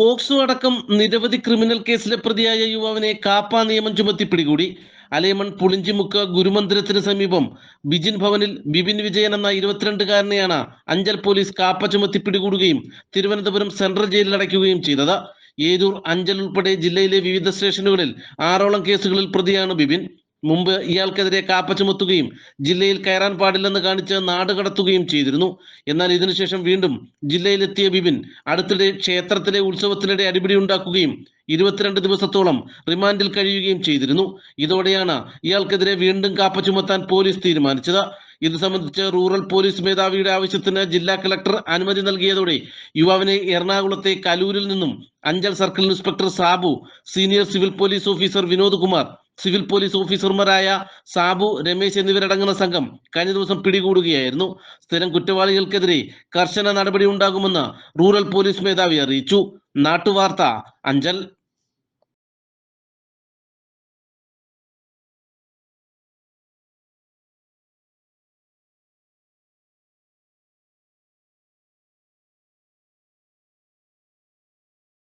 POCSO അടക്കം നിരവധി criminal കേസിലെ പ്രതിയായ യുവാവിനെ കാപ്പ നിയമം ചുമത്തി പിടികൂടി. അലേമൺ പുളിഞ്ചിമുക്ക് ഗുരുമന്ദിരത്തിന് സമീപം ബിജിൻ ഭവനിൽ ബിബിൻ വിജയൻ എന്ന ഇരുപത്തിരണ്ടുകാരനെയാണ് അഞ്ചൽ പോലീസ് കാപ്പ ചുമത്തി പിടികൂടുകയും തിരുവനന്തപുരം സെൻട്രൽ ജയിലിൽ അടയ്ക്കുകയും ചെയ്തത്. ഏരൂർ അഞ്ചൽ ഉൾപ്പെടെ ജില്ലയിലെ വിവിധ സ്റ്റേഷനുകളിൽ ആറോളം കേസുകളിൽ പ്രതിയാണ് ബിപിൻ മുമ്പ് ഇയാൾക്കെതിരെ കാപ്പ ചുമത്തുകയും ജില്ലയിൽ കയറാൻ പാടില്ലെന്ന് കാണിച്ച് നാട് കടത്തുകയും ചെയ്തിരുന്നു. എന്നാൽ ഇതിനുശേഷം വീണ്ടും ജില്ലയിലെത്തിയ ബിപിൻ അടുത്തിടെ ക്ഷേത്രത്തിലെ ഉത്സവത്തിനിടെ അടിപിടി ഉണ്ടാക്കുകയും ഇരുപത്തിരണ്ട് ദിവസത്തോളം റിമാൻഡിൽ കഴിയുകയും ചെയ്തിരുന്നു. ഇതോടെയാണ് ഇയാൾക്കെതിരെ വീണ്ടും കാപ്പ ചുമത്താൻ പോലീസ് തീരുമാനിച്ചത്. ഇത് സംബന്ധിച്ച് റൂറൽ പോലീസ് മേധാവിയുടെ ആവശ്യത്തിന് ജില്ലാ കളക്ടർ അനുമതി നൽകിയതോടെ യുവാവിനെ എറണാകുളത്തെ കലൂരിൽ നിന്നും Anchal circle inspector Sabu senior civil police officer Vinod Kumar civil police ഓഫീസർമാരായ സാബു രമേശ് എന്നിവരടങ്ങുന്ന സംഘം കഴിഞ്ഞ ദിവസം പിടികൂടുകയായിരുന്നു. സ്ഥിരം കുറ്റവാളികൾക്കെതിരെ കർശന നടപടി ഉണ്ടാകുമെന്ന് റൂറൽ പോലീസ് മേധാവി അറിയിച്ചു. നാട്ടുവാർത്ത അഞ്ചൽ.